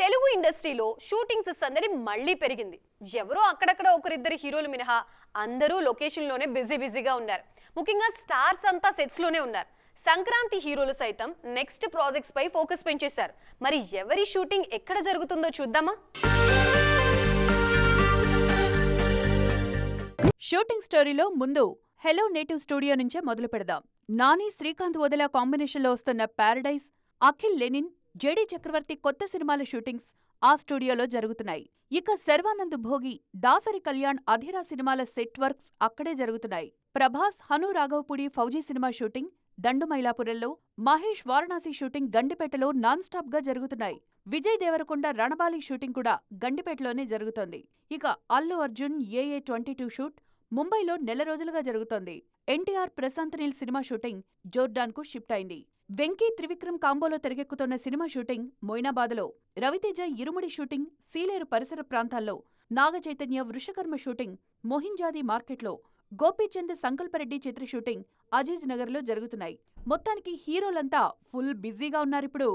తెలుగు ఇండస్ట్రీలో షూటింగ్స్ సందడి మళ్ళీ పెరిగింది. ఎవరో అక్కడక్కడ ఒకరిద్దరు హీరోలు మినహా అందరూ లొకేషన్లోనే బిజీ బిజీగా ఉన్నారు. ముఖ్యంగా స్టార్స్ అంతా సెట్స్లోనే ఉన్నారు. సంక్రాంతి హీరోలు సైతం నెక్స్ట్ ప్రాజెక్ట్స్ పై ఫోకస్ పెంచేశారు. మరి ఎవరి షూటింగ్ ఎక్కడ జరుగుతుందో చూద్దామా? షూటింగ్ స్టోరీలో ముందు హెలో నేటివ్ స్టూడియో నుంచే మొదలు పెడదాం. నాని శ్రీకాంత్ వదిలా కాంబినేషన్లో వస్తున్న Paradise Akhil Lenin JD Chakravarthy కొత్త సినిమాల షూటింగ్స్ ఆ స్టూడియోలో జరుగుతున్నాయి. ఇక శర్వానంద్ భోగి దాసరి కళ్యాణ్ అధిరా సినిమాల సెట్ వర్క్స్ అక్కడే జరుగుతున్నాయి. ప్రభాస్ హను రాఘవపూడి ఫౌజీ సినిమా షూటింగ్ దండుమైలాపురంలో మహేష్ వారణాసి షూటింగ్ గండిపేటలో నాన్ స్టాప్గా జరుగుతున్నాయి. విజయ్ దేవరకొండ రణబాలి షూటింగ్ కూడా గండిపేటలోనే జరుగుతోంది. ఇక అల్లు అర్జున్ ఏఏ ట్వంటీ టూ షూట్ ముంబైలో నెల రోజులుగా జరుగుతోంది. ఎన్టీఆర్ ప్రశాంత్ నీల్ సినిమా షూటింగ్ జోర్డాన్కు షిఫ్ట్ అయింది. వెంకీ త్రివిక్రమ్ కాంబోలో తెరకెక్కుతున్న సినిమా షూటింగ్ మొయినాబాద్లో రవితేజ ఇరుముడి షూటింగ్ సీలేరు పరిసర ప్రాంతాల్లో నాగ చైతన్య వృషకర్మ షూటింగ్ మొహింజాది మార్కెట్లో గోపీచంద్ సంకల్పరెడ్డి చిత్ర షూటింగ్ అజీజ్ నగర్లో జరుగుతున్నాయి. మొత్తానికి హీరోలంతా ఫుల్ బిజీగా ఉన్నారిప్పుడు.